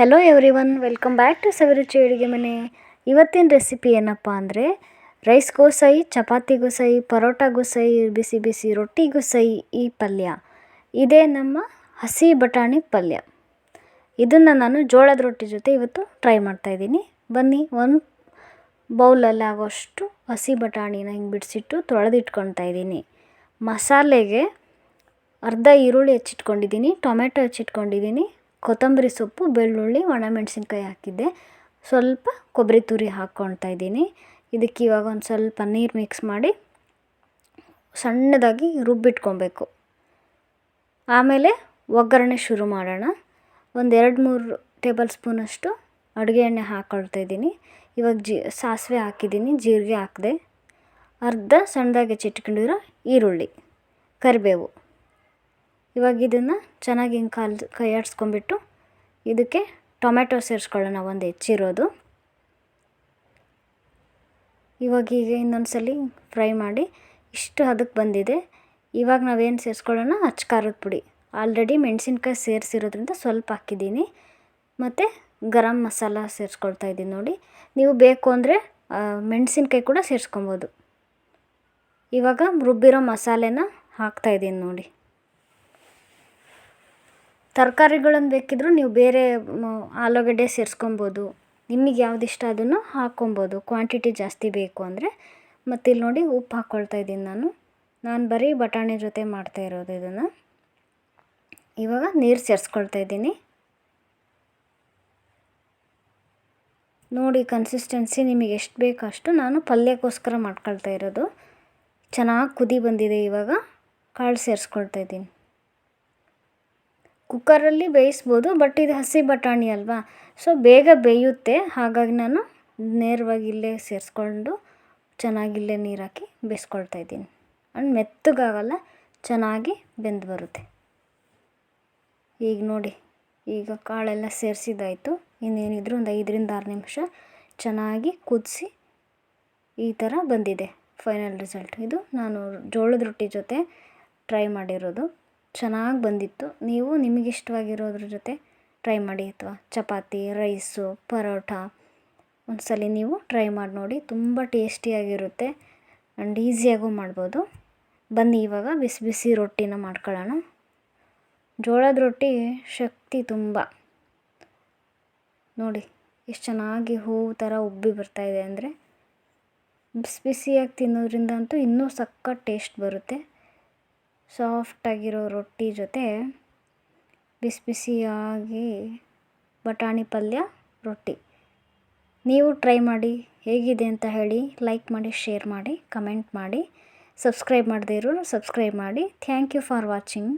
Hello everyone welcome back to Saviruchi ಅಡುಗೆ ಮನೆ. ಇವತ್ತಿನ ರೆಸಿಪಿ ಏನಪ್ಪ ಅಂದರೆ ರೈಸ್ ಸೈ ಚಪಾತಿಗೂ ಸೈ ಪರೋಟ ಸೈ ಬಿಸಿ ಬಿಸಿ ರೊಟ್ಟಿಗೂ ಸೈ ಈ ಪಲ್ಯ. ಇದೇ ನಮ್ಮ ಹಸಿ ಬಟಾಣಿ ಪಲ್ಯ. ಇದನ್ನು ನಾನು ಜೋಳದ ರೊಟ್ಟಿ ಜೊತೆ ಇವತ್ತು ಟ್ರೈ ಮಾಡ್ತಾಯಿದ್ದೀನಿ ಬನ್ನಿ, ಒಂದು ಬೌಲಲ್ಲಿ ಆಗೋಷ್ಟು ಹಸಿ ಬಟಾಣಿನ ಹಿಂಗೆ ಬಿಡಿಸಿಟ್ಟು ತೊಳೆದಿಟ್ಕೊಳ್ತಾ ಇದ್ದೀನಿ. ಮಸಾಲೆಗೆ ಅರ್ಧ ಈರುಳ್ಳಿ ಹೆಚ್ಚಿಟ್ಕೊಂಡಿದ್ದೀನಿ, ಟೊಮೆಟೊ ಹೆಚ್ಚಿಟ್ಕೊಂಡಿದ್ದೀನಿ ಕೊತ್ತಂಬರಿ ಸೊಪ್ಪು, ಬೆಳ್ಳುಳ್ಳಿ, ಒಣಮೆಣಸಿನ್ಕಾಯಿ ಹಾಕಿದ್ದೆ. ಸ್ವಲ್ಪ ಕೊಬ್ಬರಿ ತುರಿ ಹಾಕ್ಕೊಳ್ತಾ ಇದ್ದೀನಿ. ಇದಕ್ಕೆ ಇವಾಗ ಒಂದು ಸ್ವಲ್ಪ ನೀರು ಮಿಕ್ಸ್ ಮಾಡಿ ಸಣ್ಣದಾಗಿ ರುಬ್ಬಿಟ್ಕೊಬೇಕು. ಆಮೇಲೆ ಒಗ್ಗರಣೆ ಶುರು ಮಾಡೋಣ. ಒಂದು ಎರಡು ಮೂರು ಟೇಬಲ್ ಸ್ಪೂನಷ್ಟು ಅಡುಗೆ ಎಣ್ಣೆ ಹಾಕ್ಕೊಳ್ತಾ ಇದ್ದೀನಿ. ಇವಾಗ ಜಿ, ಸಾಸಿವೆ ಹಾಕಿದ್ದೀನಿ, ಜೀರಿಗೆ ಹಾಕಿದೆ. ಅರ್ಧ ಸಣ್ಣದಾಗಿ ಚಿಟ್ಕೊಂಡಿರೋ ಈರುಳ್ಳಿ, ಕರಿಬೇವು. ಇವಾಗ ಇದನ್ನು ಚೆನ್ನಾಗಿ ಹಿಂಗೆ ಕಾಲ್ ಕೈ ಆಡಿಸ್ಕೊಂಬಿಟ್ಟು ಇದಕ್ಕೆ ಟೊಮೆಟೊ ಸೇರಿಸ್ಕೊಳ್ಳೋಣ ಒಂದು ಹೆಚ್ಚಿರೋದು. ಇವಾಗ ಈಗ ಇನ್ನೊಂದು ಸಲ ಫ್ರೈ ಮಾಡಿ ಇಷ್ಟು ಅದಕ್ಕೆ ಬಂದಿದೆ. ಇವಾಗ ನಾವೇನು ಸೇರಿಸ್ಕೊಳ್ಳೋಣ? ಅಚ್ಚ ಖಾರದ ಪುಡಿ. ಆಲ್ರೆಡಿ ಮೆಣಸಿನ್ಕಾಯಿ ಸೇರಿಸಿರೋದ್ರಿಂದ ಸ್ವಲ್ಪ ಹಾಕಿದ್ದೀನಿ. ಮತ್ತು ಗರಂ ಮಸಾಲ ಸೇರಿಸ್ಕೊಳ್ತಾ ಇದ್ದೀನಿ ನೋಡಿ. ನೀವು ಬೇಕು ಅಂದರೆ ಮೆಣಸಿನ್ಕಾಯಿ ಕೂಡ ಸೇರಿಸ್ಕೊಬೋದು. ಇವಾಗ ರುಬ್ಬಿರೋ ಮಸಾಲೆನ ಹಾಕ್ತಾಯಿದ್ದೀನಿ ನೋಡಿ. ತರಕಾರಿಗಳನ್ನು ಬೇಕಿದ್ದರೂ ನೀವು ಬೇರೆ ಆಲೂಗಡ್ಡೆ ಸೇರಿಸ್ಕೊಬೋದು. ನಿಮಗೆ ಯಾವ್ದು ಇಷ್ಟ ಅದನ್ನು ಹಾಕ್ಕೊಬೋದು. ಕ್ವಾಂಟಿಟಿ ಜಾಸ್ತಿ ಬೇಕು ಅಂದರೆ. ಮತ್ತು ಇಲ್ಲಿ ನೋಡಿ ಉಪ್ಪು ಹಾಕ್ಕೊಳ್ತಾ ಇದ್ದೀನಿ ನಾನು. ನಾನು ಬರೀ ಬಟಾಣಿ ಜೊತೆ ಮಾಡ್ತಾ ಇರೋದು ಇದನ್ನು. ಇವಾಗ ನೀರು ಸೇರಿಸ್ಕೊಳ್ತಾ ಇದ್ದೀನಿ. ನೋಡಿ ಕನ್ಸಿಸ್ಟೆನ್ಸಿ ನಿಮಗೆ ಎಷ್ಟು ಬೇಕೋ ಅಷ್ಟು ನಾನು ಪಲ್ಯಕ್ಕೋಸ್ಕರ ಮಾಡ್ಕೊಳ್ತಾ ಇರೋದು. ಚೆನ್ನಾಗಿ ಕುದಿ ಬಂದಿದೆ ಇವಾಗ. ಕಾಳು ಸೇರಿಸ್ಕೊಳ್ತಾ ಇದ್ದೀನಿ. ಕುಕ್ಕರಲ್ಲಿ ಬೇಯಿಸ್ಬೋದು, ಬಟ್ ಇದು ಹಸಿ ಬಟಾಣಿ ಅಲ್ವಾ? ಸೊ ಬೇಗ ಬೇಯುತ್ತೆ. ಹಾಗಾಗಿ ನಾನು ನೇರವಾಗಿ ಇಲ್ಲೇ ಸೇರಿಸ್ಕೊಂಡು ಚೆನ್ನಾಗಿಲ್ಲೇ ನೀರು ಹಾಕಿ ಬೇಯಿಸ್ಕೊಳ್ತಾ ಇದ್ದೀನಿ. ಅಂಡ್ ಮೆತ್ತಗಾಗಲ್ಲ, ಚೆನ್ನಾಗಿ ಬೆಂದು ಬರುತ್ತೆ. ಈಗ ನೋಡಿ, ಈಗ ಕಾಳೆಲ್ಲ ಸೇರಿಸಿದ್ದಾಯಿತು. ಇನ್ನೇನಿದ್ರು ಒಂದು ಐದರಿಂದ ಆರು ನಿಮಿಷ ಚೆನ್ನಾಗಿ ಕುದಿಸಿ ಈ ಥರ ಬಂದಿದೆ. ಫೈನಲ್ ರಿಸಲ್ಟ್ ಇದು ನಾನು ಜೋಳದ ರೊಟ್ಟಿ ಜೊತೆ ಟ್ರೈ ಮಾಡಿರೋದು. ಚೆನ್ನಾಗಿ ಬಂದಿತ್ತು. ನೀವು ನಿಮಗೆ ಇಷ್ಟವಾಗಿರೋದ್ರ ಜೊತೆ ಟ್ರೈ ಮಾಡಿ ಅಥವಾ ಚಪಾತಿ, ರೈಸು, ಪರೋಟ ಒಂದು ಸಲ ನೀವು ಟ್ರೈ ಮಾಡಿ ನೋಡಿ. ತುಂಬ ಟೇಸ್ಟಿಯಾಗಿರುತ್ತೆ ಆ್ಯಂಡ್ ಈಸಿಯಾಗೂ ಮಾಡ್ಬೋದು. ಬನ್ನಿ ಇವಾಗ ಬಿಸಿ ಬಿಸಿ ರೊಟ್ಟಿನ ಮಾಡ್ಕೊಳ್ಳೋಣ. ಜೋಳದ ರೊಟ್ಟಿ ಶಕ್ತಿ ತುಂಬ. ನೋಡಿ ಎಷ್ಟು ಚೆನ್ನಾಗಿ ಹೂವು ಥರ ಉಬ್ಬಿ ಬರ್ತಾಯಿದೆ ಅಂದರೆ ಬಿಸಿ ಬಿಸಿಯಾಗಿ ತಿನ್ನೋದ್ರಿಂದ ಅಂತೂ ಇನ್ನೂ ಸಖತ್ ಟೇಸ್ಟ್ ಬರುತ್ತೆ. ಸಾಫ್ಟಾಗಿರೋ ರೊಟ್ಟಿ ಜೊತೆ ಬಿಸಿ ಬಿಸಿಯಾಗಿ ಬಟಾಣಿ ಪಲ್ಯ ರೊಟ್ಟಿ. ನೀವು ಟ್ರೈ ಮಾಡಿ, ಹೇಗಿದೆ ಅಂತ ಹೇಳಿ ಲೈಕ್ ಮಾಡಿ, ಶೇರ್ ಮಾಡಿ, ಕಮೆಂಟ್ ಮಾಡಿ, ಸಬ್ಸ್ಕ್ರೈಬ್ ಮಾಡದೇ ಇರೋರು ಸಬ್ಸ್ಕ್ರೈಬ್ ಮಾಡಿ. Thank you for watching.